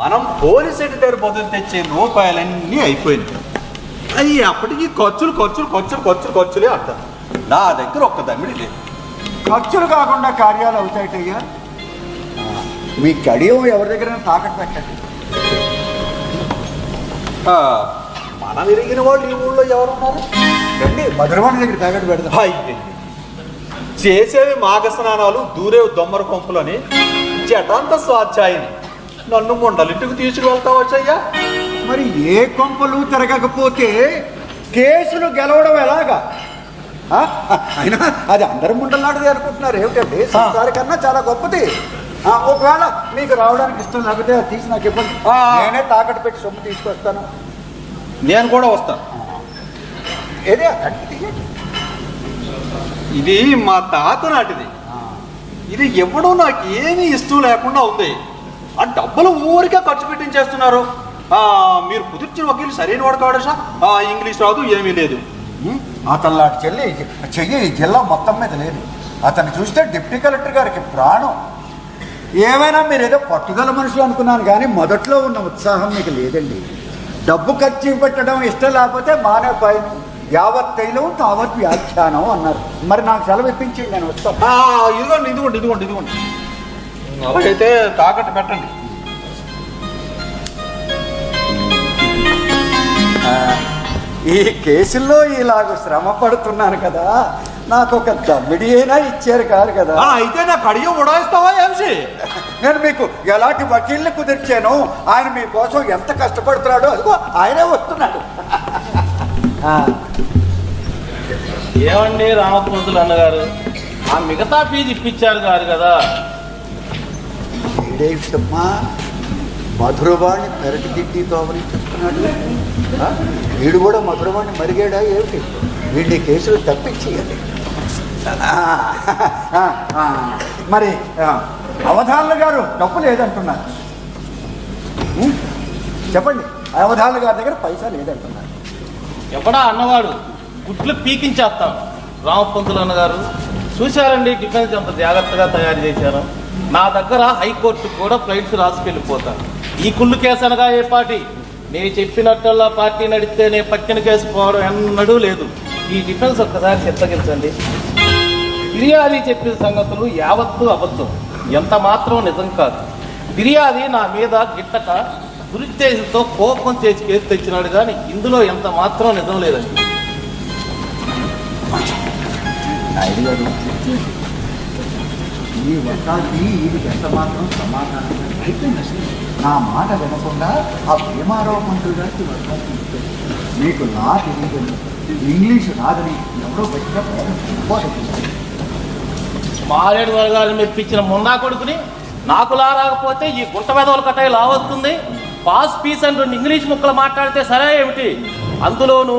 మనం police editor బదులు తెచ్చే రూపాయలన్నీ అయిపోయింది అవి అప్పటికి ఖర్చులు ఖర్చులు ఖర్చులు ఖర్చులు ఖర్చులే అంటారు. నా దగ్గర ఒక్క దమ్మిడి లేదు. ఖర్చులు కాకుండా కార్యాలు అవుతాయిటయ్యా? మీ కడియం ఎవరి దగ్గర తాకట్టు పెట్టండి. మనం విరిగిన వాళ్ళు ఈ ఊళ్ళో ఎవరున్నారు? రండి మధురవాణి దగ్గర తాకట్టు పెడదాం. అయ్యింది చేసేవి మాఘ స్నానాలు దూరేవి దొమ్మర కొంపులని జటంత స్వాధ్యాయుని నన్ను ముండలింటికి తీసుకువెళ్తావచ్చయ్యా మరి ఏ కొంపలు తిరగకపోతే కేసులు గెలవడం ఎలాగా? అయినా అది అందరి ముండలాంటిది అనుకుంటున్నారు. ఏమిటండి? సంసారి కన్నా చాలా గొప్పది. ఒకవేళ మీకు రావడానికి ఇష్టం లేకపోతే అది తీసి నాకు ఇవ్వండి. ఆ. నేనే తాకట్టు పెట్టి సొమ్ము తీసుకొస్తాను. నేను కూడా వస్తాను ఏదే. ఇది మా తాత నాటిది. ఇది ఇవ్వడం నాకు ఏమీ ఇష్టం లేకుండా ఉంది. ఆ డబ్బులు ఊరికే ఖర్చు పెట్టించేస్తున్నారు. మీరు కుదిర్చిన వకీలు సరైన వాడు కావడా సార్? ఆ, ఇంగ్లీష్ రాదు ఏమీ లేదు. అతను లాంటి చెల్లి చెయ్యి ఈ జిల్లా మొత్తం మీద లేదు. అతన్ని చూస్తే డిప్యూటీ కలెక్టర్ గారికి ప్రాణం. ఏమైనా మీరు ఏదో పట్టుదల మనుషులు అనుకున్నాను కానీ మొదట్లో ఉన్న ఉత్సాహం మీకు లేదండి. డబ్బు ఖర్చు పెట్టడం ఇష్టం లేకపోతే మానే పైన యావత్ తైలం తావత్ వ్యాఖ్యానం అన్నారు. మరి నాకు సెలవు ఇప్పించింది నేను వస్తాను. ఆ, ఇదిగోండి ఇదిగోండి ఇదిగోండి. ఇదిగోండి అలాగైతే తాకట్టు పెట్టండి. ఆ, ఈ కేసుల్లో ఇలాగ శ్రమ పడుతున్నాను కదా. నాకు ఒక దమ్మిడి అయినా ఇచ్చారు కాదు కదా. ఆ, అయితే నా కడియం ఉడాయిస్తావా ఏంసి నేను మీకు ఎలాంటి వకీల్ని కుదిర్చాను? ఆయన మీకోసం ఎంత కష్టపడుతున్నాడో అదిగో ఆయనే వస్తున్నాడు. ఆ, ఏమండి రామపంతులు అన్నగారు? ఆ మిగతా ఫీజు ఇప్పించారు గారు కదా. వీడేమిటమ్మా మధురవాణి పెరటి తోమని చెప్తున్నాడు. వీడు కూడా మధురవాణి మరిగాడా ఏమిటి? వీడిని కేసులు తప్పించేయాలి. మరి అవధానులు గారు డబ్బు లేదంటున్నారు. చెప్పండి అవధానులు గారి దగ్గర పైసా లేదంటున్నారు. ఎప్పుడా అన్నవాడు? గుట్లు పీకించేస్తాం. రామపంతులు అన్నగారు చూశారండి డిఫెన్స్ అంత జాగ్రత్తగా తయారు చేశారు. నా దగ్గర హైకోర్టుకు కూడా ఫ్లైట్స్ రాసి వెళ్ళిపోతాను ఈ కుళ్ళు కేసు అనగా ఏ పార్టీ? నేను చెప్పినట్టల్లా పార్టీ నడిస్తే నేను పట్టిన కేసు పోవడం ఎన్నడూ లేదు. ఈ డిఫెన్స్ ఒక్కసారి చిత్తగించండి. ఫిర్యాది చెప్పిన సంగతులు యావత్తు అబద్ధం. ఎంత మాత్రం నిజం కాదు. ఫిర్యాది నా మీద గిట్టక దురుద్దేశంతో కోపం చేసి కేసు తెచ్చినాడు కానీ ఇందులో ఎంత మాత్రం నిజం లేదండి. ఈ వర్షాలకి ఇది ఎంత మాత్రం సమాధానం అయిపోయింది అసలు నా మాట వినకుండా ఆ భీమారావు గారికి వర్షాలు మీకు నా తెలియదు ఇంగ్లీషు రాదని ఎవరో బయటగా మారేడు వర్గాలు మెప్పించిన మున్నా కొడుకుని నాకు లా రాకపోతే ఈ గుంట వెదవుల కట్టాయి లావస్తుంది పాస్ పీస్ అని రెండు ఇంగ్లీష్ ముక్కలు మాట్లాడితే సరే ఏమిటి? అందులోనూ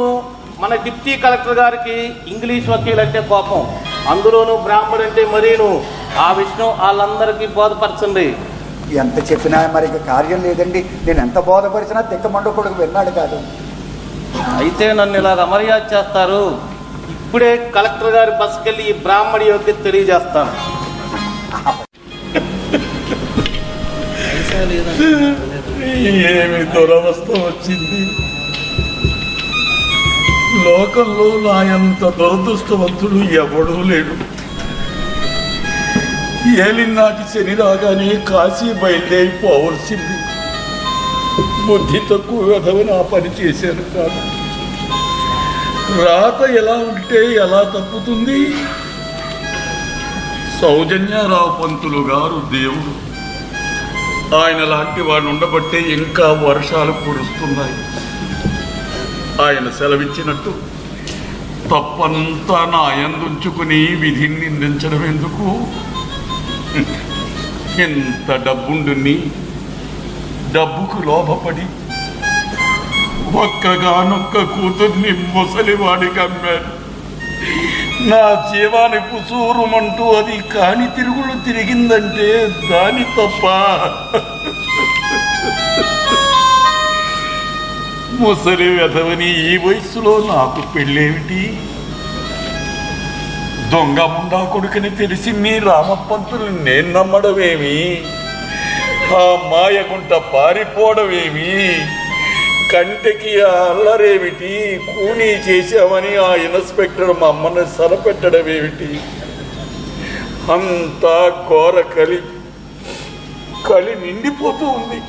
మన డిప్టీ కలెక్టర్ గారికి ఇంగ్లీష్ వకీల్ అంటే కోపం. అందులోనూ బ్రాహ్మడు అంటే మరీను. ఆ విషయం వాళ్ళందరికీ బోధపరచండి. ఎంత చెప్పినా మరి కార్యం లేదండి. నేను ఎంత బోధపరిచినా తిక్కమండ కొడుకు విన్నాడు కాదు. అయితే నన్ను ఇలాగ అమర్యాద చేస్తారు. ఇప్పుడే కలెక్టర్ గారి బస్సుకెళ్ళి ఈ బ్రాహ్మడి యోగ్యత తెలియజేస్తాను. ఏమి దురవస్థ వచ్చింది? లోకంలో నా అంత దురదృష్టవంతుడు ఎవడూ లేడు. ఏలినాటి శని రాగానే కాశీ బయలుదేరి పోవలసింది బుద్ధి తక్కువ విధమైన ఆ పని చేశాను కాదు. రాత ఎలా ఉంటే ఎలా తప్పుతుంది? సౌజన్యారావు పంతులు గారు దేవుడు. ఆయన లాంటి వాడు ఉండబట్టే ఇంకా వర్షాలు కురుస్తున్నాయి. ఆయన సెలవిచ్చినట్టు తప్పంతా నా ఎందుంచుకుని విధిని నిందించడం ఎందుకు? ఎంత డబ్బుండుని డబ్బుకు లోభపడి ఒక్కగానొక్క కూతుర్ని ముసలివాడికి అమ్మాడు నా జీవాన్ని కుసూరుమంటూ అది కాని తిరుగులు తిరిగిందంటే దాని తప్ప. ముసలి వెధవని ఈ వయసులో నాకు పెళ్ళేమిటి? దొంగ ముండా కొడుకుని తెలిసి మీ రామపంతులు నేను నమ్మడమేమి? ఆ మాయకుంట పారిపోవడమేమి? కంటికి ఆ అల్లరేమిటి? కూనీ చేశామని ఆ ఇన్స్పెక్టర్ మా అమ్మని సరపెట్టడమేమిటి? అంతా ఘోర కలి కలి నిండిపోతూ ఉంది.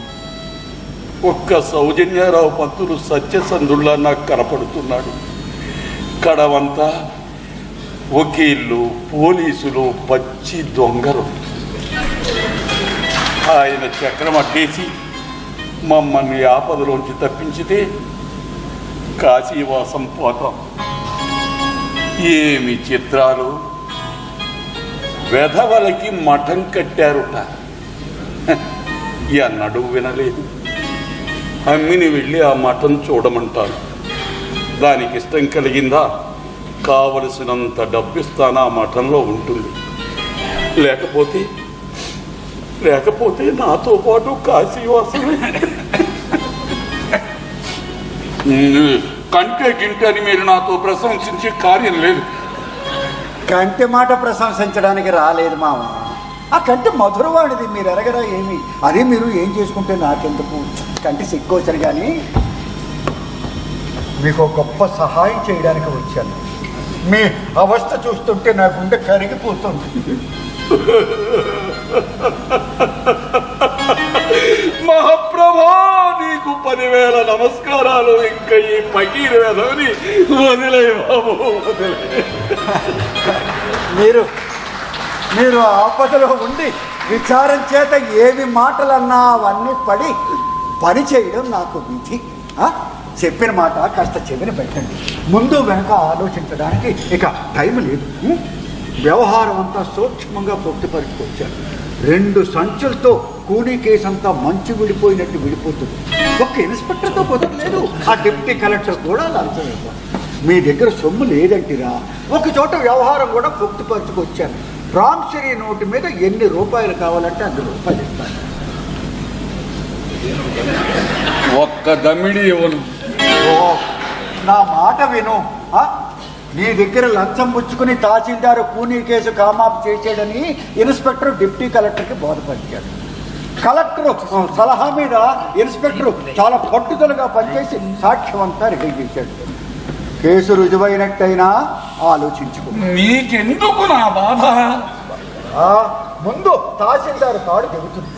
ఒక్క సౌజన్యారావు పంతులు సత్యసంధుల్లా నాకు కనపడుతున్నాడు. కడవంతా వకీళ్ళు పోలీసులు పచ్చి దొంగలు. ఆయన చక్రం అడ్డేసి మమ్మల్ని ఆపదలోంచి తప్పించితే కాశీవాసం పోతాం. ఏమి చిత్రాలు? వెధవలకి మఠం కట్టారుట. ఎన్నడూ వినలేదు. అమ్మిని వెళ్ళి ఆ మఠం చూడమంటారు దానికి ఇష్టం కలిగిందా? కావలసినంత డబ్బిస్తాను ఆ మఠంలో ఉంటుంది. లేకపోతే లేకపోతే నాతో పాటు కాశీవాసమే కంటే గింటే అని మీరు నాతో ప్రశంసించే కార్యం లేదు. కంటి మాట ప్రశంసించడానికి రాలేదు మామ ఆ కంటి మధురవాడిది మీరు ఎరగరా ఏమి? అది మీరు ఏం చేసుకుంటే నాకెందుకు? కంటి సిగ్గోసరి కానీ మీకు గొప్ప సహాయం చేయడానికి వచ్చాను. మీ అవస్థ చూస్తుంటే నా గుండె కరిగిపోతుంది మహాప్రభా నీకు పదివేల నమస్కారాలు ఇంకా ఈ పకీర్ వేదవని వదిలే బాబు వదిలే మీరు మీరు ఆపదలో ఉండి విచారం చేత ఏమి మాటలన్నా అవన్నీ పడి పని చేయడం నాకు విధి? చెప్పిన మాట కాస్త చెవిని పెట్టండి. ముందు వెనుక ఆలోచించడానికి ఇక టైం లేదు. వ్యవహారం అంతా సూక్ష్మంగా పొట్టుపరుచుకొచ్చారు రెండు సంచులతో కూలీ కేసు అంతా మంచు విడిపోయినట్టు విడిపోతుంది. ఒక్క ఇన్స్పెక్టర్తో కుదరలేదు. ఆ డిప్యూటీ కలెక్టర్ కూడా లంచలేదు మీ దగ్గర సొమ్ము లేదంటిరా. ఒక చోట వ్యవహారం కూడా పొట్టుపరుచుకొచ్చాను ప్రాంసరీ నోటు మీద ఎన్ని రూపాయలు కావాలంటే అన్ని రూపాయలు ఇస్తాను ఒక్క దమిడి ఇవ్వను. నా మాట విను? నీ దగ్గర లంచం పుచ్చుకుని తహసీల్దారు కూనీ కేసు కామాపు చేసాడని ఇన్స్పెక్టర్ డిప్యూటీ కలెక్టర్కి బోధపరిచాడు. కలెక్టర్ సలహా మీద ఇన్స్పెక్టర్ చాలా పట్టుదలగా పనిచేసి సాక్ష్యం అంతా రెడీ చేశాడు. కేసు రుజువైనట్టయినా ఆలోచించుకో. నీకెందుకు నా బాధ? ముందు తహసీల్దారు తాడు చెబుతుంది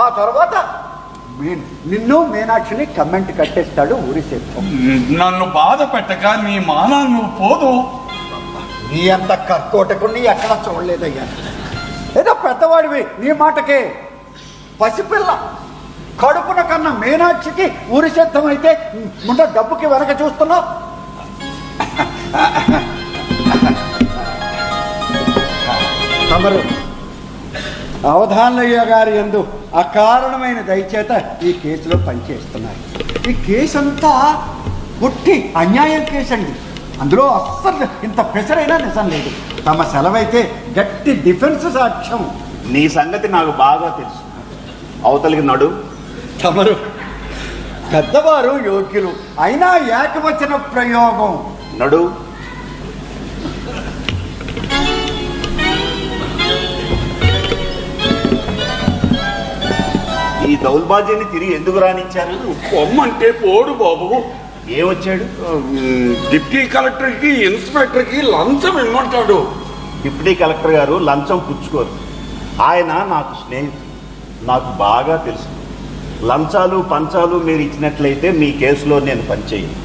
ఆ తర్వాత నిన్ను మీనాక్షిని కమెంట్ కట్టేస్తాడు ఊరి నన్ను బాధ పెట్టక నీ మానాన్ని నువ్వు పోదు. నీ అంత కర్కోటకుని ఎక్కడ చూడలేదయ్యా. ఏదో పెద్దవాడివి నీ మాటకే. పసిపిల్ల. కడుపున కన్నా మీనాక్షికి ఊరి సిద్ధం అయితే ముండ డబ్బుకి వెనక చూస్తున్నావు? తమరు. అవధానయ్య గారి ఎందు అకారణమైన దయచేత ఈ కేసులో పనిచేస్తున్నారు ఈ కేసు అంతా పుట్టి అన్యాయం కేసు అండి అందులో అస్సలు ఇంత పెసరైనా నిజం లేదు. తమ సెలవైతే గట్టి డిఫెన్స్ సాక్ష్యం. నీ సంగతి నాకు బాగా తెలుసు. అవతలికి నడు. తమరు పెద్దవారు యోగ్యులు. అయినా ఏకవచన ప్రయోగం. నడు. దౌర్భాగ్యాన్ని తిరిగి ఎందుకు రానిచ్చారు? పొమ్మంటే పోడు బాబు. ఏమొచ్చాడు డిప్టీ కలెక్టర్కి ఇన్స్పెక్టర్కి లంచం ఇమ్మంటాడు. డిప్యూటీ కలెక్టర్ గారు లంచం పుచ్చుకోరు. ఆయన నాకు స్నేహితుడు నాకు బాగా తెలుసు. లంచాలు పంచాలు మీరు ఇచ్చినట్లయితే మీ కేసులో నేను పనిచేయను.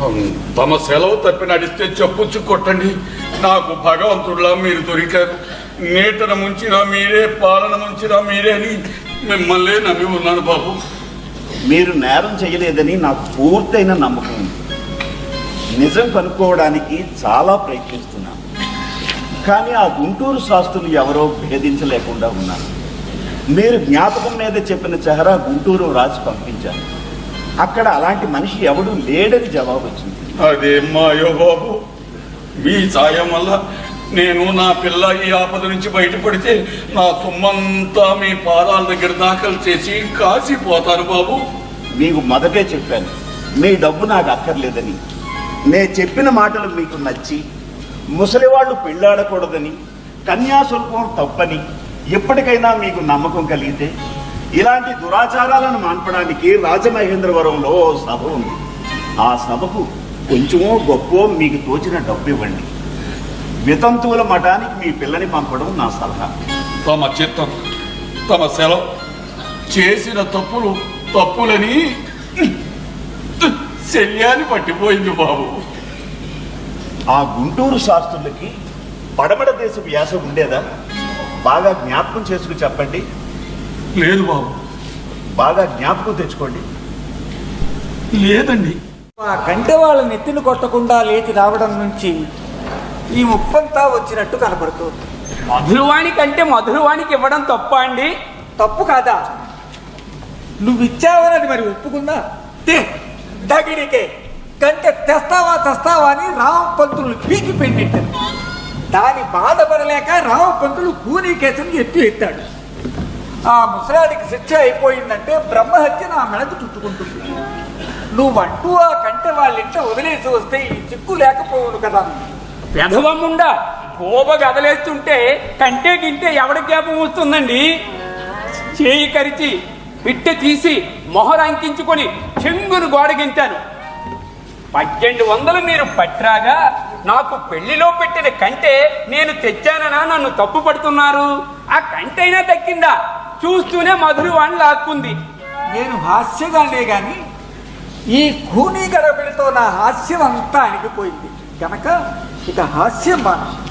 తమ సెలవు తప్పి నడిస్తే చెప్పుచ్చు కొట్టండి. నాకు భగవంతుడిలా మీరు దొరికారు. నీటన ముంచినా మీరే పాలన ముంచినా మీరే అని మిమ్మల్ని నమ్మి ఉన్నాను బాబు. మీరు నేరం చేయలేదని నాకు పూర్తయిన నమ్మకం ఉంది. నిజం కనుక్కోవడానికి చాలా ప్రయత్నిస్తున్నాను. కానీ ఆ గుంటూరు శాస్త్రులు ఎవరో భేదించలేకుండా ఉన్నారు. మీరు జ్ఞాపకం మీద చెప్పిన చెహరా గుంటూరు రాసి పంపించారు. అక్కడ అలాంటి మనిషి ఎవడు లేడని జవాబు వచ్చింది. అదే మాయో బాబు? మీ సాయం వల్ల నేను నా పిల్ల ఈ ఆపద నుంచి బయటపడితే నా సొమ్మంతా మీ పాదాల దగ్గర దాఖలు చేసి కాసిపోతారు బాబు. మీకు మొదటే చెప్పాను మీ డబ్బు నాకు అక్కర్లేదని. నేను చెప్పిన మాటలు మీకు నచ్చి ముసలి వాళ్ళు పెళ్ళాడకూడదని కన్యాశుల్కం తప్పని ఎప్పటికైనా మీకు నమ్మకం కలిగితే ఇలాంటి దురాచారాలను మాన్పడానికి రాజమహేంద్రవరంలో సభ ఉంది. ఆ సభకు కొంచెమో గొప్ప మీకు తోచిన డబ్బు ఇవ్వండి. వితంతువుల మఠానికి మీ పిల్లని పంపడం నా సలహా. తమ చిత్తం తమ సెలవు. చేసిన తప్పులు తప్పులని శల్యాన్ని పట్టిపోయింది బాబు. ఆ గుంటూరు శాస్త్రులకి పడమడ దేశ వ్యాస ఉండేదా? బాగా జ్ఞాపకం చేసుకు చెప్పండి. లేదు బాబు. బాగా జ్ఞాపకం తెచ్చుకోండి. లేదండి. ఆ కంటె వాళ్ళ నెత్తిని కొట్టకుండా లేచి రావడం నుంచి ఈ ముప్పంతా వచ్చినట్టు కనపడుతుంది మధురవాణి కంటే మధురవాణికి ఇవ్వడం తప్ప అండి? తప్పు కాదా? నువ్వు ఇచ్చావని మరి ఒప్పుకుందా? దగిడికే కంటే తెస్తావా తెస్తావా అని రామపంతులు పీకి పెట్టారు దాని బాధపడలేక రామపంతులు కూనీ కేసుని ఎత్తి ఎత్తాడు. ఆ ముసలాడికి శిక్ష అయిపోయిందంటే బ్రహ్మహత్య నా మెడకు చుట్టుకుంటుంది. నువ్వంటూ ఆ కంటె వాళ్ళ ఇంట వదిలేసి వస్తే ఈ చిక్కు లేకపోవును కదా. పెదవమ్ముండా కోప గదలేస్తుంటే కంటే గింటే ఎవడి జ్ఞాపం వస్తుందండి చేయి కరిచి పిట్టె తీసి మొహర అంకించుకొని చెంగును గోడగించాను పద్దెనిమిది వందలు మీరు పట్రాగా నాకు పెళ్ళిలో పెట్టిన కంటే నేను తెచ్చాననా నన్ను తప్పు పడుతున్నారు? ఆ కంటైనా దక్కిందా చూస్తూనే మధురు వాణి లాక్కుంది. నేను హాస్యగానే గాని ఈ కూనీ గడపిడితో నా హాస్యం అంతా అణిగిపోయింది. కనుక ఇక హాస్యం బాణం.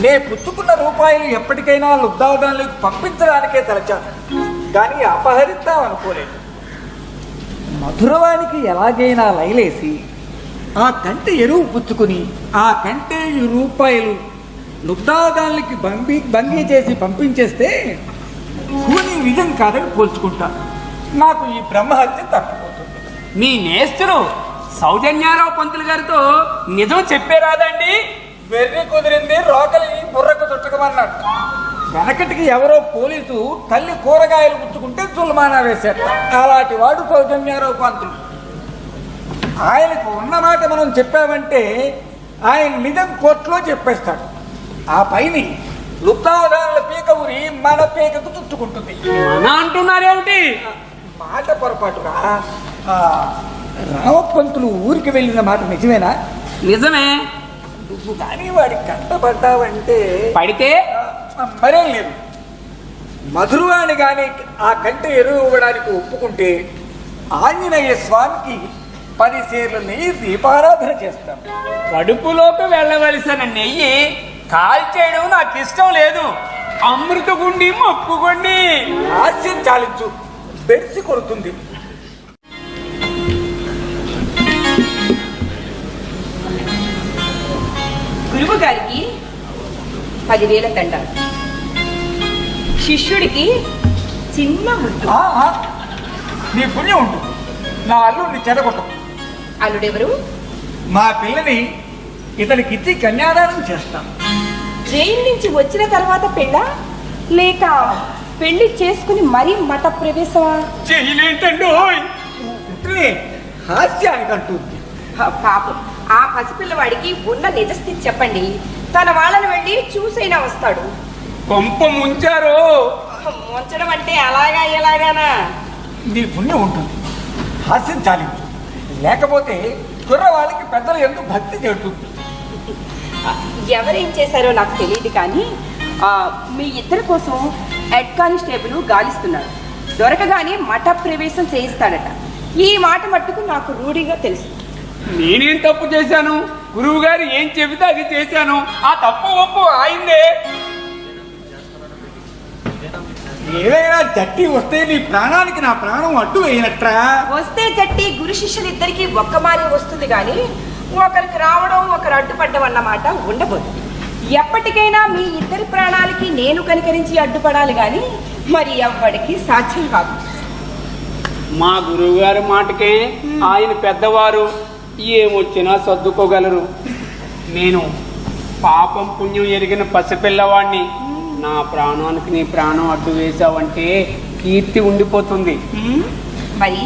నే పుచ్చుకున్న రూపాయలు ఎప్పటికైనా లుబ్దావడానికి పంపించడానికే తలచాను. కానీ అపహరిద్దాం అనుకోలేదు. మధురవానికి ఎలాగైనా లైలేసి ఆ కంటె ఎరువు పుచ్చుకుని ఆ కంటే రూపాయలు లుబ్దాదానికి బంబీ బంగీ చేసి పంపించేస్తే కూని నిజం కాదని పోల్చుకుంటా. నాకు ఈ బ్రహ్మహత్య తప్పిపోతుంది. మీ నేస్తులు సౌజన్యారావు పంతులు గారితో నిజం చెప్పేరాదండి వెర్రి కుదిరింది రోకలి బుర్రకు చుట్టకమన్నాడు. వెనకటికి ఎవరో పోలీసు తల్లి కూరగాయలు పుచ్చుకుంటే చుల్మానా వేశారు. అలాంటి వాడు సౌజన్యారావు పంతులు. ఆయనకు ఉన్న మాట మనం చెప్పామంటే ఆయన నిజం కోర్టులో చెప్పేస్తాడు. ఆ పైని లుప్తావధానుల పీక ఊరి మన పీకకు చుట్టుకుంటుంది. మన అంటున్నారేమిటి? మాట పొరపాటుగా ఆ, రామపంతులు ఊరికి వెళ్ళిన మాట నిజమేనా? నిజమే. నువ్వు కానీ వాడికి కట్టబడ్డావంటే పడితే మరేం లేదు. మధురవాణి కానీ ఆ కంట ఎరువు ఇవ్వడానికి ఒప్పుకుంటే ఆంజనేయ స్వామికి పది సేర్లు నెయ్యి దీపారాధన చేస్తాం. కడుపులోకి వెళ్ళవలసిన నెయ్యి కాల్చేయడం నాకు ఇష్టం లేదు. అమృత గుండి మొక్కుకోండి హాస్యం చాలించు. బెడిసి కొడుతుంది. గురువు గారికి పదివేల దండ శిష్యుడికి చిన్న ముద్దు. నీ పుణ్యం ఉంటుంది నా అల్లుడిని చెడగొట్టం అల్లుడెవరు? మా పిల్లని ఇతనికి కన్యాదానం చేస్తాం. జైలు నుంచి వచ్చిన తర్వాత పెళ్ళ? లేక పెళ్ళి చేసుకుని మరీ మఠ ప్రవేశమా? హాస్యానికి అంటుంది. పాపం. ఆ పసిపిల్లవాడికి ఉన్న నిజస్థితి చెప్పండి. తన వాళ్ళని వెళ్ళి చూసైనా వస్తాడు. కొంప ముంచారు? ముంచడం అంటే అలాగా ఎలాగానా నీ పుణ్యం ఉంటుంది. హాస్యం చాలించు. లేకపోతే కుర్రవాళ్ళకి పెద్దలు ఎందుకు భక్తి చెడుతుంది ఎవరేం చేశారో నాకు తెలియదు కానీ మీ ఇద్దరి కోసం హెడ్ కానిస్టేబుల్ గాలిస్తున్నాడు. దొరకగానే మఠ ప్రవేశం చేయిస్తాడట. ఈ మాట మట్టుకు నాకు రూఢిగా తెలుసు. నేనేం తప్పు చేశాను? గురువు గారు ఏం చెబితే అది చేశాను. ఆ తప్పు ఒప్పు ఆయిందే. ఏదైనా జట్టి వస్తే నీ ప్రాణానికి నా ప్రాణం అడ్డు వేయనట్రా? వస్తే జట్టి గురు శిష్యులిద్దరికి ఒక్క మారి వస్తుంది కానీ ఒకరికి రావడం ఒకరు అడ్డుపడ్డం అన్నమాట ఉండబోదు. ఎప్పటికైనా మీ ఇద్దరి ప్రాణాలకి నేను కనికరించి అడ్డుపడాలి కానీ మరి ఎవ్వడికి సాధ్యం కాదు. మా గురువు గారి మాటకే ఆయన పెద్దవారు. ఏమొచ్చినా సర్దుకోగలరు. నేను పాపం పుణ్యం ఎరిగిన పసిపిల్లవాడిని నా ప్రాణానికి నీ ప్రాణం అడ్డు వేశావంటే కీర్తి ఉండిపోతుంది? మరి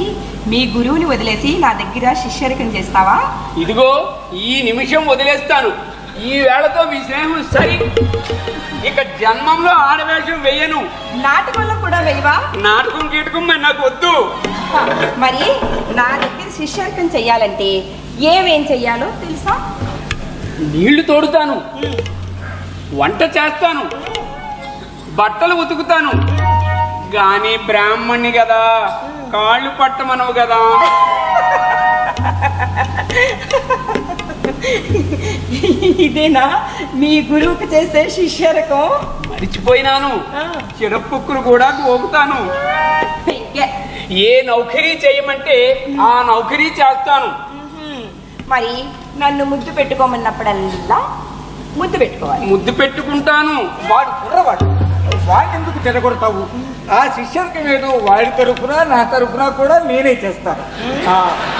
మీ గురువుని వదిలేసి నా దగ్గర శిష్యరికం చేస్తావా? ఇదిగో ఈ నిమిషం వదిలేస్తాను. ఈ వేళతో మీ స్నేహం సరి. ఇక జన్మంలో ఆడవేషం వెయ్యను. నాటకంలో కూడా వెయ్యవా? నాటకం గీటకం మరి నాకు వద్దు. మరి నా దగ్గర శిష్యార్కం చెయ్యాలంటే ఏమేం చెయ్యాలో తెలుసా? నీళ్ళు తోడుతాను. వంట చేస్తాను. బట్టలు ఉతుకుతాను. గాని బ్రాహ్మణ్ణి కదా. కాళ్ళు పట్టమనవు కదా. ఇదేనా? మీ గురువుకు చేసే శిష్యరకం? మరిచిపోయినాను. చిరపుక్కులు కూడా గోకుతాను పెంకె. ఏ నౌకరీ చేయమంటే ఆ నౌకరీ చేస్తాను. మరి నన్ను ముద్దు పెట్టుకోమన్నప్పుడల్లా ముద్దు పెట్టుకోవాలి. ముద్దు పెట్టుకుంటాను. వాడు కుర్రవాడు. వాడెందుకు తిరగొడతావు ఆ శిష్యర్కం ఏదో వాడి తరఫున నా తరఫున కూడా నేనే చేస్తాను. ఆ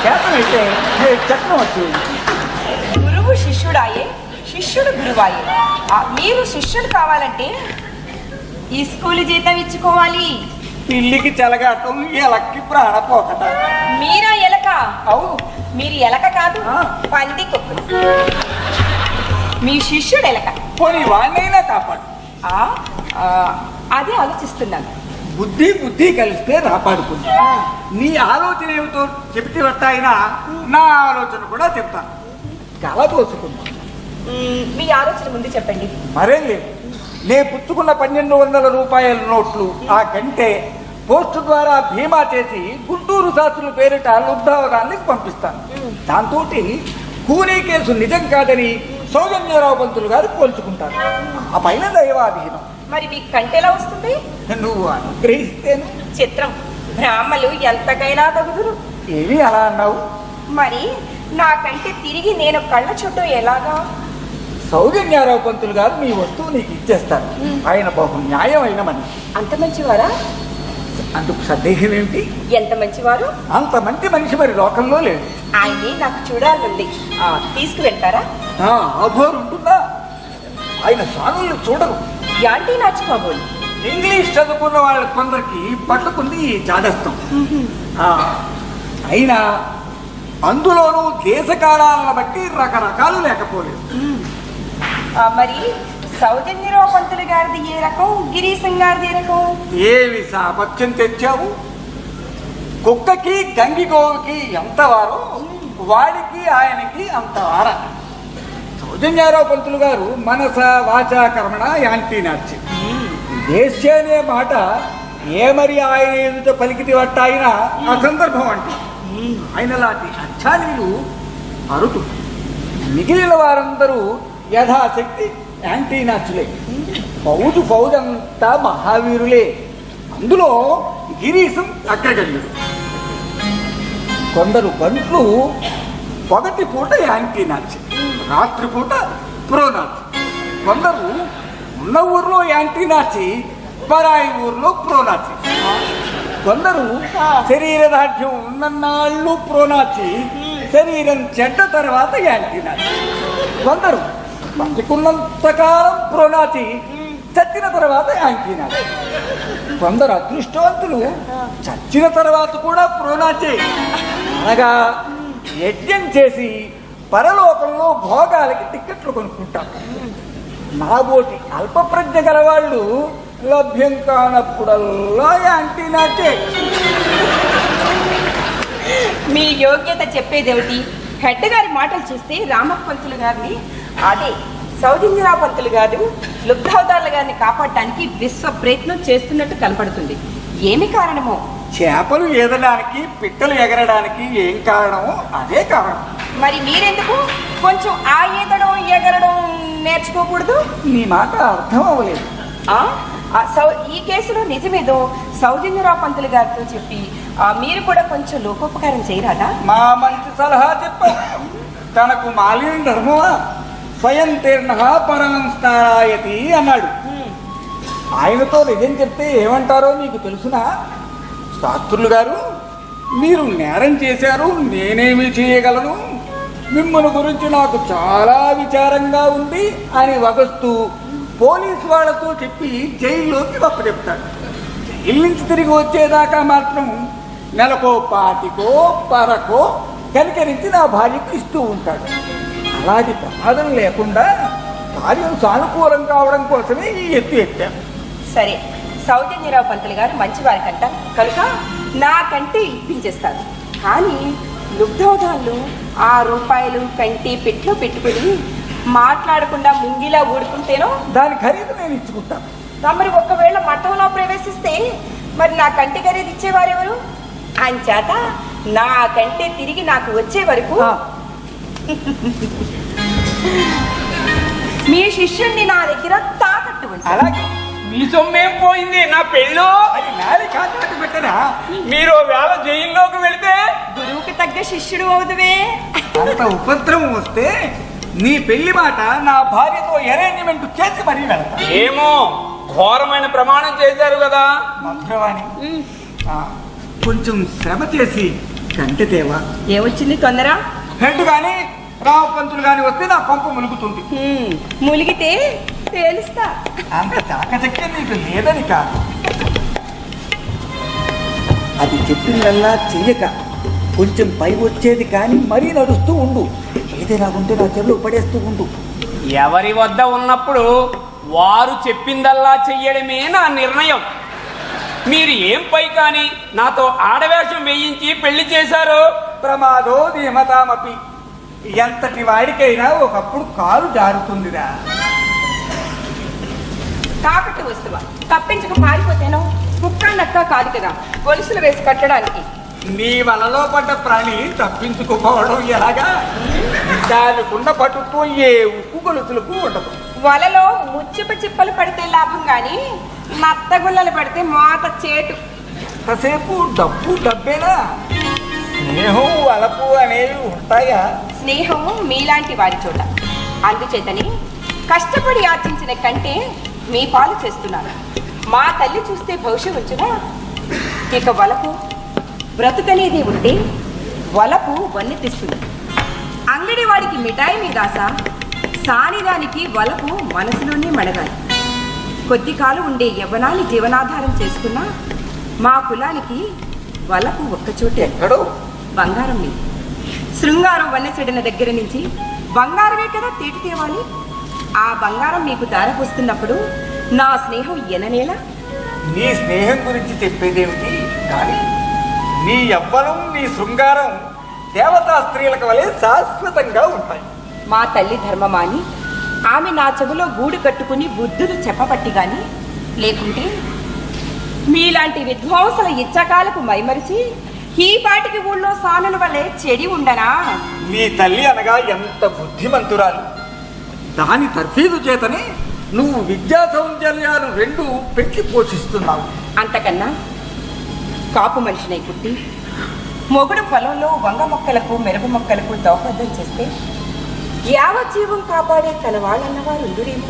చేతనైతే చక్రం వచ్చింది శిష్యుడాయే శిష్యుడు గురువాయే. మీరు శిష్యుడు కావాలంటే ఈ స్కూల్ జీతం ఇచ్చుకోవాలి. పిల్లికి చెలగాటం ఎలక్కి ప్రాణపోకట. మీరా ఎలక? అవును మీరు ఎలక కాదు. పంది కుక్కలు మీ శిష్యుడు ఎలక. పోనీ వాడినైనా కాపాడు. అదే ఆలోచిస్తున్నాను. బుద్ధి బుద్ధి కలిస్తే రాపాడుకుంది నీ ఆలోచన ఏమిటో చెబితే వస్తాయినా నా ఆలోచన కూడా చెప్తాను. కలబోసుకుందాం మ్మ్, మీ ఆలోచన ముందు చెప్పండి. మరేం లేదు. నే పుచ్చుకున్న పన్నెండు వందల రూపాయల నోట్లు ఆ గంటే పోస్టు ద్వారా బీమా చేసి గుంటూరు శాస్త్రుల పేరిట లుబ్ధావరానికి పంపిస్తాను. దాంతో కూనీ కేసు నిజం కాదని సౌజన్యరావు పంతులు గారు పోల్చుకుంటారు ఆ పైన దైవాధీనం మరి మీ కంటెలా వస్తుంది? నువ్వు అనుగ్రహిస్తేను. చిత్రం. బ్రాహ్మలు ఎంతకైనా తగుదురు. ఏమీ అలా అన్నావు? మరి నాకంటే తిరిగి నేను కళ్ళ చుట్టూ ఎలాగా? సౌజన్యారావు పంతులు గారు మీ వస్తువు నీకు ఇచ్చేస్తారు ఆయన బహు న్యాయమైన మనిషి. అంత మంచివారా? అందుకు సందేహం ఏమిటి? ఎంత మంచివారు? అంత మంచి మనిషి మరి లోకంలో లేడు. ఆయన్ని నాకు చూడాలండి. తీసుకువెళ్తారా? ఆ, ఆభోరు ఉంటుందా? ఆయన స్వాములను చూడరు. యాంటీ నాచిబాబోలు ఇంగ్లీష్ చదువుకున్న వాళ్ళ కొందరికి పట్టుకుంది ఆ, అయినా అందులోనూ దేశకాలాలను బట్టి రకరకాలు లేకపోలేదు. ఆ, మరి సౌజన్యరావు పంతులు గారిది ఏ రకం? గిరీశం గారిది ఏ రకం? ఏమి సాపథ్యం తెచ్చావు? కుక్కకి గంగిగోవుకి ఎంత వారో వాడికి ఆయనకి అంత వార. సౌజన్యారావు పంతులు గారు మనస వాచా కర్మణ యాంటీ నార్చి. దేశ్య అనే మాట ఏ మరి ఆయన ఎదుట పలికితి వట్ట ఆయన అసందర్భం అంటే ఆయనలాంటి లాంటి అరుటు మిగిలిన వారందరూ యథాశక్తి యాంటీ నాచులే ఫౌజు ఫౌజంతా మహావీరులే. అందులో గిరీశం అగ్రగణ్యుడు. కొందరు బంట్లు పొగటి పూట యాంటీ నాచ్ రాత్రిపూట ప్రో కొందరు ఉన్న ఊర్లో యాంటీ నాచి పరాయి ఊర్లో ప్రో నాచి కొందరు శరీరదార్ఢ్యం ఉన్నన్నాళ్ళు ప్రోనాచి శరీరం చెడ్డ తర్వాత యాంటీనాచి. కొందరు బతికున్నంతకాలం ప్రోనాచి చచ్చిన తర్వాత యాంటీ కొందరు అదృష్టవంతులు చచ్చిన తర్వాత కూడా ప్రోనాచి. అనగా యజ్ఞం చేసి పరలోకంలో భోగాలకి టిక్కెట్లు కొనుక్కుంటారు. నాబోటి అల్ప ప్రజ్ఞ గలవాళ్ళు లభ్యం కానప్పుడల్లా యాంటీ నాచే మీ యోగ్యత చెప్పేదేమిటి? హెడ్ గారి మాటలు చూస్తే రామప్ప పంతులు గారిని అదే సౌజన్యరావు పంతులు గారు లుబ్ధావతారుల గారిని కాపాడటానికి విశ్వ ప్రయత్నం చేస్తున్నట్టు కనపడుతుంది. ఏమి కారణమో? చేపలు ఈదడానికి పిట్టలు ఎగరడానికి ఏం కారణమో అదే కారణం. మరి మీరెందుకు? కొంచెం ఆ ఈదడం ఎగరడం నేర్చుకోకూడదు? నీ మాట అర్థం అవ్వలేదు. సౌ ఈ కేసులో నిజమేదో సౌజన్యరావు పంతులు గారితో చెప్పి మీరు కూడా కొంచెం లోకోపకారం చేయరాదా? మా మంచి సలహా చెప్పావు తనకు మాలిన ధర్మమా? స్వయం తీర్ణ పరమం అన్నాడు. ఆయనతో నిజం చెప్తే ఏమంటారో మీకు తెలుసునా? శాస్త్రులు గారు మీరు నేరం చేశారు నేనేమి చేయగలను? మిమ్మల్ని గురించి నాకు చాలా విచారంగా ఉంది అని వగస్తూ పోలీసు వాళ్ళతో చెప్పి జైల్లోకి చెప్తాడు జైలు నుంచి తిరిగి వచ్చేదాకా మాత్రం నెలకో పాటికో పరకో కనికరించి నా భార్యకు ఇస్తూ ఉంటాడు. అలాంటి ప్రమాదం లేకుండా కార్యం సానుకూలం కావడం కోసమే ఈ ఎత్తు ఎత్తాను సరే సౌజన్యరావు పంతులు గారు మంచివారి కంట. కనుక నాకంటే ఇప్పించేస్తాను కానీ లుబ్ధోదాళ్ళు ఆ రూపాయలు కంటి పెట్లో పెట్టుకుని మాట్లాడకుండా ముంగిలా ఊడుకుంటేనో దాని ఖరీదు నేను ఇచ్చుకుంటాను. మరి ఒకవేళ మఠంలో ప్రవేశిస్తే మరి నా కంటి ఖరీదు ఇచ్చేవారెవరు? అంచేత నా కంటే తిరిగి నాకు వచ్చే వరకు మీ శిష్యుణ్ణి నా దగ్గర తాకట్టు. అలాగే. మీ సొమ్మేం పోయింది నా పెళ్ళో? అది నాది కాంట్రాక్ట్ పెట్టరా? మీరు వేళ జైల్లోకి వెళితే? గురువుకి తగ్గ శిష్యుడు అవుదువే. అంత ఉపద్రవం వస్తే నీ పెళ్ళి మాట నా భార్యతో అరేంజ్మెంట్ చేసి మరీ వెళ్తా. ఏమో ఘోరమైన ప్రమాణం చేశారు కదా. మధురవాణి ఆ, కొంచెం శ్రమ చేసి కంటి తేవా. ఏమొచ్చింది తొందర? హెడ్ కానీ రావు పంతులు కానీ వస్తే నా కొంప ములుగుతుంది. ములిగితే తేలుస్తా. అంత చాకచక్యం నీకు లేదని కాదు. అది చెప్పిందల్లా చెయ్యక కొంచెం పై వచ్చేది కానీ మరీ నడుస్తూ ఉండు. ఏదైనా ఉంటే నా చెరువు పడేస్తూ ఉండు ఎవరి వద్ద ఉన్నప్పుడు వారు చెప్పిందల్లా చెయ్యడమే నా నిర్ణయం. మీరు ఏం పై కానీ నాతో ఆడవేషం వేయించి పెళ్ళి చేశారు? ప్రమాదో ధీమతామపి. ఎంతటి వాడికైనా ఒకప్పుడు కాలు జారుతుందిరా. తాకట్టు వస్తువా? తప్పించుకు పారిపోతేనో? కుక్క నక్క కాదు కదా. గొలుసులు వేసి కట్టడానికి. నీ వలలో పడ్డ ప్రాణి తప్పించుకోవడం ఎలాగా? దానికున్న పట్టుతో ఏ ఉక్కు గొలుసులకు ఉండదు. వలలో ముచ్చిప చిప్పలు పడితే లాభం గాని నత్తగుల్లలు పడితే మోత చేటు. కాసేపు డబ్బు డబ్బేనా? స్నేహం వలపు అనేవి ఉంటాయా? స్నేహము మీలాంటి వారి చోట. అందుచేతని కష్టపడి ఆర్జించిన కంటే మీ పాలు చేస్తున్నాను. మా తల్లి చూస్తే భవిష్యవచ్చునా ఇక వలపు బ్రతుకనేది ఉంటే వలపు వన్నెతిస్తుంది అంగడి వాడికి మిఠాయి మీద ఆశ సానిదానికి వలపు మనసులోనే మడగాలి. కొద్ది కాలం ఉండే యవ్వనాన్ని జీవనాధారం చేసుకున్నా మా కులానికి వలపు ఒక్కచోటే ఎక్కడో? బంగారం లేదు శృంగారం వన్నె చెడిన దగ్గర నుంచి బంగారమే కదా తేటి తేవాలి. ఆ బంగారం మీకు దారపోస్తున్నప్పుడు నా స్నేహం ఎననేలా? నీ స్నేహం గురించి చెప్పేదేమిటి? కానీ నీ యవ్వనం నీ శృంగారం దేవతా స్త్రీలకు వలె శాశ్వతంగా ఉంటాయి. మా తల్లి ధర్మమాని ఆమె నా చెవిలో గూడు కట్టుకుని బుద్ధులు చెప్పబట్టి గాని లేకుంటే మీలాంటి విధ్వంసల ఇచ్చకాలకు మైమరిచి ఈ పాటికి ఊళ్ళో సానుల వల్లే చెడి ఉండనా? నీ తల్లి అనగా ఎంత బుద్ధిమంతురాలు. దాని తర్ఫీదు చేతనే నువ్వు విద్యా సౌందర్యాలు రెండు పెట్టి పోషిస్తున్నావు. అంతకన్నా కాపు మనిషినై పుట్టి మొగుడు పొలంలో వంగ మొక్కలకు మెరుగు మొక్కలకు దోహదం చేస్తే యావజ్జీవం కాపాడే తన వాళ్ళన్నవారు ఉండురేమో.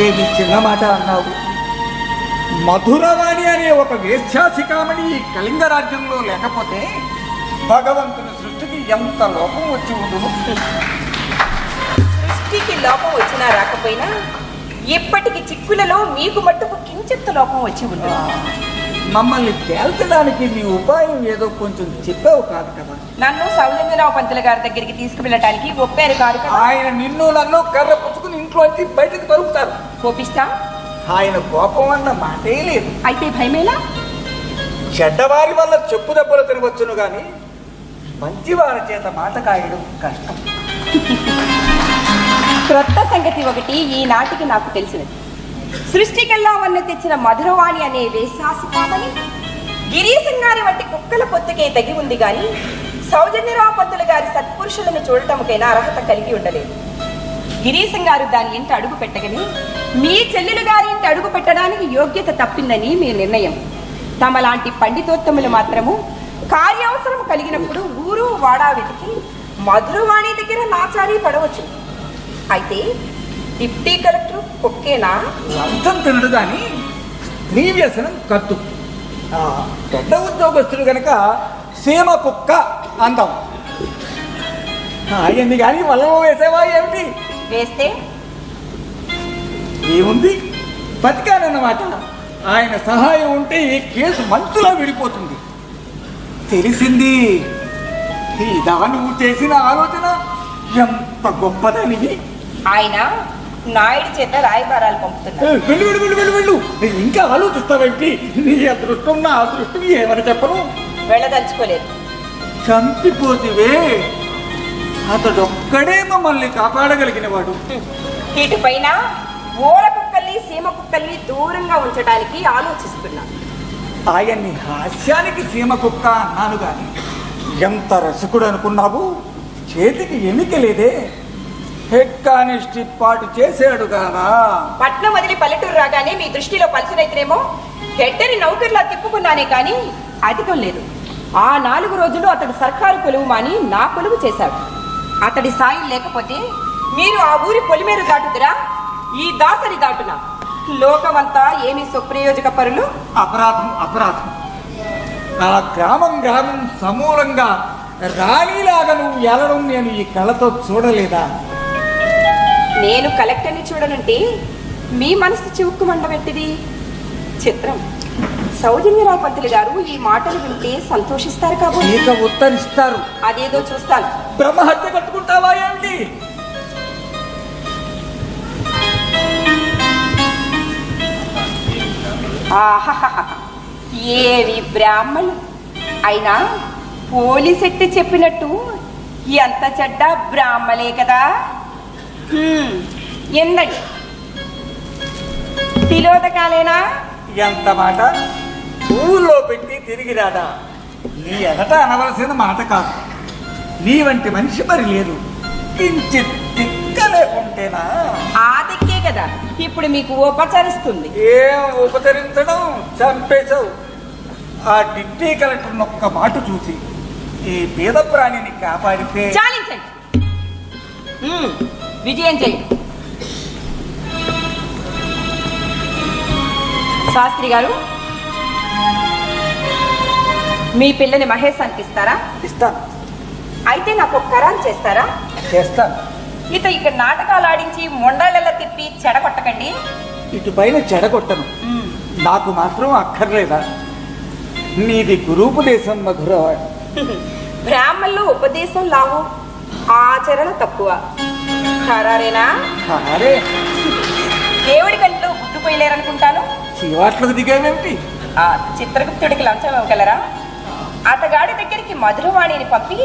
ఏది చిన్న మాట అన్నావు? మధురవాణి అనే ఒక వేశ్యాశికామణి ఈ కళింగ రాజ్యంలో లేకపోతే భగవంతుని సృష్టికి ఎంత లోపం వచ్చి ఉండును? సృష్టికి లోపం వచ్చినా రాకపోయినా ఇప్పటికి చిక్కులలో మీకు మట్టుకు కించెత్తు లోపం వచ్చి ఉంది మమ్మల్ని తేల్చడానికి నీ ఉపాయం ఏదో కొంచెం చెప్పావు కాదు కదా. నన్ను సౌజన్యరావు పంతుల గారి దగ్గరికి తీసుకువెళ్ళటానికి ఒప్పారు కాదు కదా. ఆయన నిన్ను నన్ను కర్ర పుచ్చుకుని ఇంట్లోంచి బయటకు తరుపుతారు. కోపిస్తా? ఆయన కోపం అన్న మాటే లేదు. అయితే భయమేలా? చెడ్డవారి వల్ల చెప్పు దెబ్బలు తినవచ్చును గాని మంచివారి చేత మాట కాయడం కష్టం. క్రొత్త సంగతి ఒకటి ఈనాటికి నాకు తెలిసినది. సృష్టికల్లా వన్న తెచ్చిన మధురవాణి అనే వేశాసికామని గిరీశం గారి వంటి కుక్కల పొత్తుకే తగి ఉంది గాని సౌజన్యరావు పంతులు గారి సత్పురుషులను చూడటముకైనా అర్హత కలిగి ఉండలేదు. గిరీశం గారు దాని ఇంటి అడుగు పెట్టగని మీ చెల్లెలు గారి ఇంటి అడుగు పెట్టడానికి యోగ్యత తప్పిందని మీ నిర్ణయం. తమలాంటి పండితోత్తములు మాత్రము కార్యావసరం కలిగినప్పుడు ఊరు వాడా వెతికి మధురవాణి దగ్గర నాచారి పడవచ్చు. అయితే డిప్టీ కలెక్టర్ కుక్కేనా లంచం తినడు గాని నీ వ్యసనం కత్తు పెద్ద ఉద్యోగస్తుడు గనక సీమ కుక్క అందాం. అయ్యింది కానీ వలలో వేసేవా ఏమిటి? వేస్తే? ఏముంది? బతికానన్నమాట. ఆయన సహాయం ఉంటే ఈ కేసు మంచులో విడిపోతుంది. తెలిసింది. ఇదా నువ్వు చేసిన ఆలోచన ఎంత గొప్పదనివి ఆయన నాయుడు చేత రాయబారాలు పంపుతున్నారు. ఇంకా ఆలోచిస్తావేంటి? నీ అదృష్టం నా అదృష్టం ఏమని చెప్పను? వెళ్ళదలుచుకోలేదు. చంపిపోతివే. అతడొక్కడే మమ్మల్ని కాపాడగలిగిన వాడు ఇటు పైన ఓల కుక్కల్ని సీమ కుక్కల్ని దూరంగా ఉంచడానికి ఆలోచిస్తున్నా. ఆయన్ని హాస్యానికి సీమ కుక్క అన్నాను గాని ఎంత రసకుడు అనుకున్నావు చేతికి ఎన్నిక లేదే. హెడ్ కానిస్టిప్ పాటు చేశాడు గానా పట్నం వదిలి పల్లెటూరు రాగానే మీ దృష్టిలో పలుసునైతేనేమో హెడ్డని నౌకర్లా తిప్పుకున్నానే కానీ అధికం లేదు. ఆ నాలుగు రోజులు అతడు సర్కారు కొలువు మాని నా కొలువు చేశాడు. అతడి సాయం లేకపోతే మీరు ఆ ఊరి పొలిమేరు దాటుదురా? ఈ దాసరి దాటున? లోకమంతా ఏమి స్వప్రయోజక పరులు? అపరాధం అపరాధం. ఆ గ్రామం గ్రామం సమూలంగా రాణిలాగా నువ్వు ఎలడం నేను ఈ కళ్ళతో చూడలేదా? నేను కలెక్టర్ని చూడనంటే మీ మనసు చివుక్కుమండబెట్టిది చిత్రం. సౌజన్యరావు పంతులు గారు ఈ మాటలు వింటే సంతోషిస్తారు ఇక ఉత్తరిస్తారు. అదేదో చూస్తాను. బ్రహ్మహత్య కట్టుకుంటావా ఏంటి. ఏవి బ్రాహ్మణులు అయినా పోలీసెట్టి చెప్పినట్టు ఎంత చెడ్డ బ్రాహ్మలే కదా. ఎందండి తిలోదకాలేనా ఎంత మాట? ఊళ్ళో పెట్టి తిరిగి రాదా? నీ ఎదట అనవలసిన మాట కాదు. నీ వంటి మనిషి మరి లేదు. కించిత్ తిక్క లేకుంటేనా ఆ దిక్కే కదా. ఇప్పుడు మీకు ఉపచరిస్తుంది. ఏం ఉపచరించడం? చంపేశావు. ఆ డిప్టీ కలెక్టర్ ఒక్క మాట చూసి ఈ పేద ప్రాణిని కాపాడితే చాలించండి. విజయం చేయండి శాస్త్రి గారు మీ పిల్లని మహేశానికి ఇస్తారా? ఇస్తాను అయితే నాకు ఒక ఖరారు చేస్తారా? చేస్తాను ఇత ఇక్కడ నాటకాలు ఆడించి మొండాలెల్ల తిప్పి చెడగొట్టకండి ఇటు పైన చెడగొట్టను నాకు మాత్రం అక్కర్లేదా? నీది గురూపదేశం మధురవాడు బ్రాహ్మణులు ఉపదేశం లావు ఆచరణ తక్కువ. ఖరారేనా అరే దేవుడి కంట్లో గుడ్డు పోయలేరనుకుంటాను చీవాట్లకు దిగావేమిటి? ఆ చిత్రగుప్తుడికి లంచం ఇవ్వగలరా? అతగాడి దగ్గరికి మధురవాణిని పంపి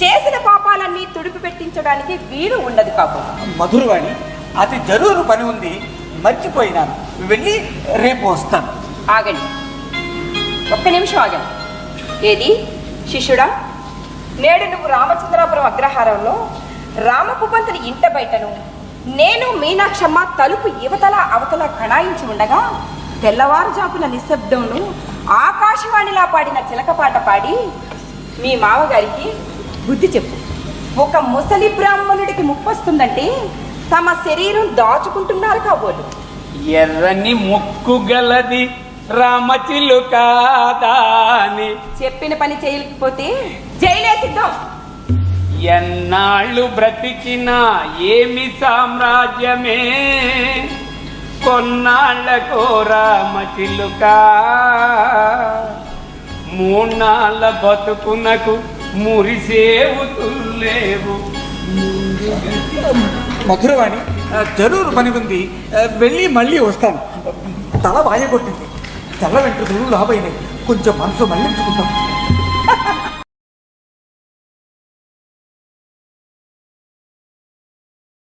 చేసిన పాపాలన్నీ తుడిపి పెట్టించడానికి వీలు ఉండదు కాపు మధురవాణి అతి జరూరు పని ఉంది. మర్చిపోయినాను. వెళ్ళి రేపు వస్తాను. ఆగండి. ఒక్క నిమిషం ఆగండి. ఏది? శిష్యుడా నేడు నువ్వు రామచంద్రాపురం అగ్రహారంలో రామకుపంతుని ఇంట బయటను. నేను మీనాక్షమ్మ తలుపు యువతల అవతల కణాయించి ఉండగా తెల్లవారుజాపున నిశ్శబ్దంలో ఆకాశవాణిలా పాడిన చిలకపాట పాడి మీ మామగారికి బుద్ధి చెప్పు. ఒక ముసలి బ్రాహ్మణుడికి ముప్పొస్తుందంటే తమ శరీరం దాచుకుంటున్నారు కాబోలు. ఎర్రని ముక్కు గలది రామచిలుక దాని. చెప్పిన పని చేయలేకపోతే జైలే సిద్ధం. ఎన్నాళ్ళు బ్రతికినా ఏమి సామ్రాజ్యమే? కొన్నాళ్ళకో రామచిలుక. మూన్నాళ్ళ బతుకునకు మురిసేవుతులేవు మధురవాణి జరూరు పని ఉంది. వెళ్ళి మళ్ళీ వస్తాను. తల బాయ కొట్టింది తెల్ల వెంట్రుకలు లాభైనాయి కొంచెం మనసు మళ్ళించుకుంటాం